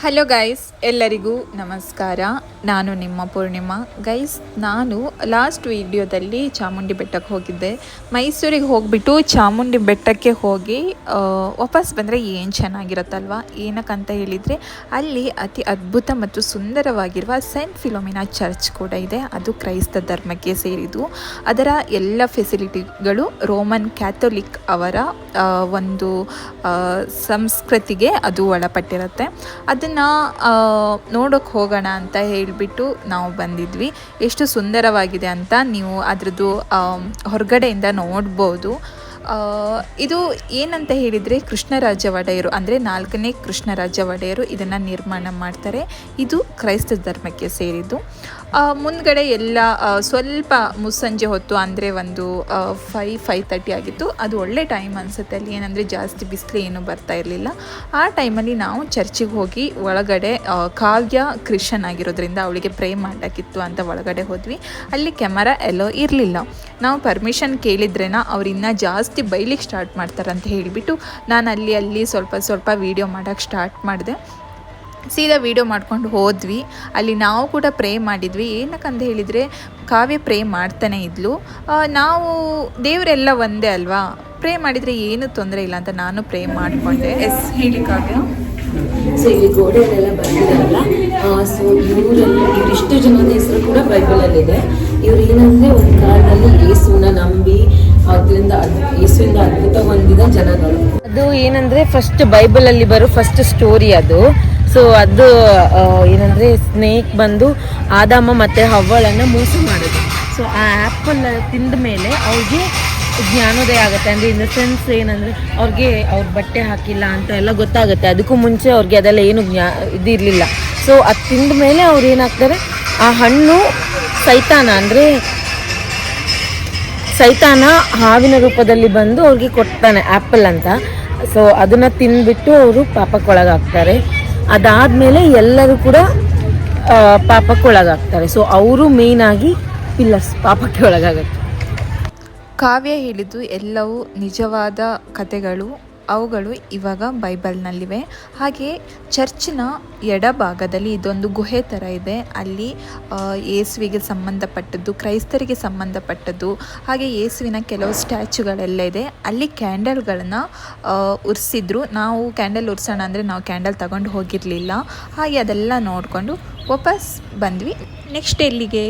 Hello guys ಎಲ್ಲರಿಗೂ ನಮಸ್ಕಾರ. ನಾನು ನಿಮ್ಮ ಪೂರ್ಣಿಮಾ. ಗೈಸ್ ನಾನು ಲಾಸ್ಟ್ ವಿಡಿಯೋದಲ್ಲಿ ಚಾಮುಂಡಿ ಬೆಟ್ಟಕ್ಕೆ ಹೋಗಿದ್ದೆ. ಮೈಸೂರಿಗೆ ಹೋಗಿಬಿಟ್ಟು ಚಾಮುಂಡಿ ಬೆಟ್ಟಕ್ಕೆ ಹೋಗಿ ವಾಪಸ್ ಬಂದರೆ ಏನು ಚೆನ್ನಾಗಿರುತ್ತಲ್ವ? ಏನಕ್ಕಂತ ಹೇಳಿದರೆ, ಅಲ್ಲಿ ಅತಿ ಅದ್ಭುತ ಮತ್ತು ಸುಂದರವಾಗಿರುವ ಸೈಂಟ್ ಫಿಲೋಮಿನಾ ಚರ್ಚ್ ಕೂಡ ಇದೆ. ಅದು ಕ್ರೈಸ್ತ ಧರ್ಮಕ್ಕೆ ಸೇರಿದ್ದು. ಅದರ ಎಲ್ಲ ಫೆಸಿಲಿಟಿಗಳು ರೋಮನ್ ಕ್ಯಾಥೋಲಿಕ್ ಅವರ ಒಂದು ಸಂಸ್ಕೃತಿಗೆ ಅದು ಒಳಪಟ್ಟಿರುತ್ತೆ. ಅದನ್ನು ನೋಡೋಕೆ ಹೋಗೋಣ ಅಂತ ಹೇಳಿಬಿಟ್ಟು ನಾವು ಬಂದಿದ್ವಿ. ಎಷ್ಟು ಸುಂದರವಾಗಿದೆ ಅಂತ ನೀವು ಅದರದ್ದು ಹೊರಗಡೆಯಿಂದ ನೋಡ್ಬೋದು. ಇದು ಏನಂತ ಹೇಳಿದರೆ ಕೃಷ್ಣರಾಜ ಒಡೆಯರು ಅಂದರೆ ನಾಲ್ಕನೇ ಕೃಷ್ಣರಾಜ ಒಡೆಯರು ಇದನ್ನು ನಿರ್ಮಾಣ ಮಾಡ್ತಾರೆ. ಇದು ಕ್ರೈಸ್ತ ಧರ್ಮಕ್ಕೆ ಸೇರಿದ್ದು. ಮುಂದ್ಗಡೆ ಎಲ್ಲ ಸ್ವಲ್ಪ ಮುಸ್ಸಂಜೆ ಹೊತ್ತು ಅಂದರೆ ಒಂದು ಫೈ ಫೈ ತರ್ಟಿ ಆಗಿತ್ತು. ಅದು ಒಳ್ಳೆ ಟೈಮ್ ಅನಿಸುತ್ತೆ. ಅಲ್ಲಿ ಏನಂದರೆ ಜಾಸ್ತಿ ಬಿಸಿಲು ಏನು ಬರ್ತಾ ಇರಲಿಲ್ಲ. ಆ ಟೈಮಲ್ಲಿ ನಾವು ಚರ್ಚಿಗೆ ಹೋಗಿ ಒಳಗಡೆ ಕಾವ್ಯ ಕ್ರಿಶ್ಚನ್ ಆಗಿರೋದ್ರಿಂದ ಅವಳಿಗೆ ಪ್ರೇ ಮಾಡೋಕ್ಕಿತ್ತು ಅಂತ ಒಳಗಡೆ ಹೋದ್ವಿ. ಅಲ್ಲಿ ಕ್ಯಾಮರಾ ಎಲ್ಲೋ ಇರಲಿಲ್ಲ. ನಾವು ಪರ್ಮಿಷನ್ ಕೇಳಿದ್ರೇನ ಅವ್ರು ಇನ್ನೂ ಜಾಸ್ತಿ ಬೈಲಿಕ್ಕೆ ಸ್ಟಾರ್ಟ್ ಮಾಡ್ತಾರೆ ಅಂತ ಹೇಳಿಬಿಟ್ಟು ನಾನು ಅಲ್ಲಿ ಅಲ್ಲಿ ಸ್ವಲ್ಪ ಸ್ವಲ್ಪ ವೀಡಿಯೋ ಮಾಡೋಕ್ಕೆ ಸ್ಟಾರ್ಟ್ ಮಾಡಿದೆ. ಸೀದಾ ವೀಡಿಯೋ ಮಾಡ್ಕೊಂಡು ಹೋದ್ವಿ. ಅಲ್ಲಿ ನಾವು ಕೂಡ ಪ್ರೇ ಮಾಡಿದ್ವಿ. ಏನಕ್ಕಂತ ಹೇಳಿದರೆ, ಕಾವ್ಯ ಪ್ರೇ ಮಾಡ್ತಾನೆ ಇದ್ಲು. ನಾವು ದೇವರೆಲ್ಲ ಒಂದೇ ಅಲ್ವಾ? ಪ್ರೇ ಮಾಡಿದರೆ ಏನು ತೊಂದರೆ ಇಲ್ಲ ಅಂತ ನಾನು ಪ್ರೇ ಮಾಡಿಕೊಂಡೆ. ಎಸ್ ಹೇಳಿ ಕಾವ್ಯ. ಸೊ ಇಲ್ಲಿ ಗೋಡೆಯಲ್ಲೆಲ್ಲ ಬರ್ತಿದಾರಲ್ಲ? ಸೊ ಇವರಲ್ಲಿ ಇವರಿಷ್ಟು ಜನದ ಹೆಸರು ಕೂಡ ಬೈಬಲಲ್ಲಿದೆ ಇವ್ರು ಏನಂದ್ರೆ ಒಂದು ಕಾಲದಲ್ಲಿ ಯೇಸುನ ನಂಬಿ ಅದರಿಂದ ಅದ್ಭುತ ಹೊಂದಿದ ಅದು ಏನಂದ್ರೆ ಫಸ್ಟ್ ಬೈಬಲ್ ಅಲ್ಲಿ ಬರೋ ಫಸ್ಟ್ ಸ್ಟೋರಿ ಅದು. ಸೊ ಅದು ಏನಂದ್ರೆ ಸ್ನೇಕ್ ಬಂದು ಆದಾಮ ಮತ್ತೆ ಹವ್ವಳನ್ನ ಮೋಸ ಮಾಡೋದು. ಸೊ ಆ ಆ್ಯಪಲ್ ತಿಂದ ಮೇಲೆ ಅವ್ರಿಗೆ ಜ್ಞಾನೋದಯ ಆಗುತ್ತೆ. ಅಂದ್ರೆ ಇನ್ ದ ಸೆನ್ಸ್ ಏನಂದ್ರೆ ಅವ್ರಿಗೆ ಅವ್ರ ಬಟ್ಟೆ ಹಾಕಿಲ್ಲ ಅಂತ ಎಲ್ಲ ಗೊತ್ತಾಗುತ್ತೆ. ಅದಕ್ಕೂ ಮುಂಚೆ ಅವ್ರಿಗೆ ಅದೆಲ್ಲ ಏನು ಜ್ಞಾ, ಇದಿರಲಿಲ್ಲ. ಸೊ ಅದು ತಿಂದ ಮೇಲೆ ಅವ್ರು ಏನಾಗ್ತಾರೆ? ಆ ಹಣ್ಣು ಸೈತಾನ, ಅಂದ್ರೆ ಸೈತಾನ ಹಾವಿನ ರೂಪದಲ್ಲಿ ಬಂದು ಅವ್ರಿಗೆ ಕೊಡ್ತಾನೆ ಆ್ಯಪಲ್ ಅಂತ. ಸೊ ಅದನ್ನ ತಿಂದ್ಬಿಟ್ಟು ಅವರು ಪಾಪಕ್ಕೊಳಗಾಗ್ತಾರೆ. ಅದಾದ್ಮೇಲೆ ಎಲ್ಲರೂ ಕೂಡ ಪಾಪಕ್ಕೊಳಗಾಗ್ತಾರೆ. ಸೊ ಅವರು ಮೇಯ್ನ್ ಆಗಿ ಪಿಲ್ಲರ್ಸ್ ಪಾಪಕ್ಕೆ ಒಳಗಾಗುತ್ತೆ. ಕಾವ್ಯ ಹೇಳಿದ್ದು ಎಲ್ಲವೂ ನಿಜವಾದ ಕಥೆಗಳು. ಅವುಗಳು ಇವಾಗ ಬೈಬಲ್ನಲ್ಲಿವೆ. ಹಾಗೆ ಚರ್ಚಿನ ಎಡಭಾಗದಲ್ಲಿ ಇದೊಂದು ಗುಹೆ ಥರ ಇದೆ. ಅಲ್ಲಿ ಯೇಸುವಿಗೆ ಸಂಬಂಧಪಟ್ಟದ್ದು, ಕ್ರೈಸ್ತರಿಗೆ ಸಂಬಂಧಪಟ್ಟದ್ದು, ಹಾಗೆ ಯೇಸುವಿನ ಕೆಲವು ಸ್ಟ್ಯಾಚುಗಳೆಲ್ಲ ಇದೆ. ಅಲ್ಲಿ ಕ್ಯಾಂಡಲ್ಗಳನ್ನು ಉರಿಸಿದ್ರು. ನಾವು ಕ್ಯಾಂಡಲ್ ಉರ್ಸೋಣ ಅಂದರೆ ನಾವು ಕ್ಯಾಂಡಲ್ ತಗೊಂಡು ಹೋಗಿರಲಿಲ್ಲ. ಹಾಗೆ ಅದೆಲ್ಲ ನೋಡಿಕೊಂಡು ವಾಪಸ್ ಬಂದ್ವಿ. ನೆಕ್ಸ್ಟ್ ಎಲ್ಲಿಗೆ?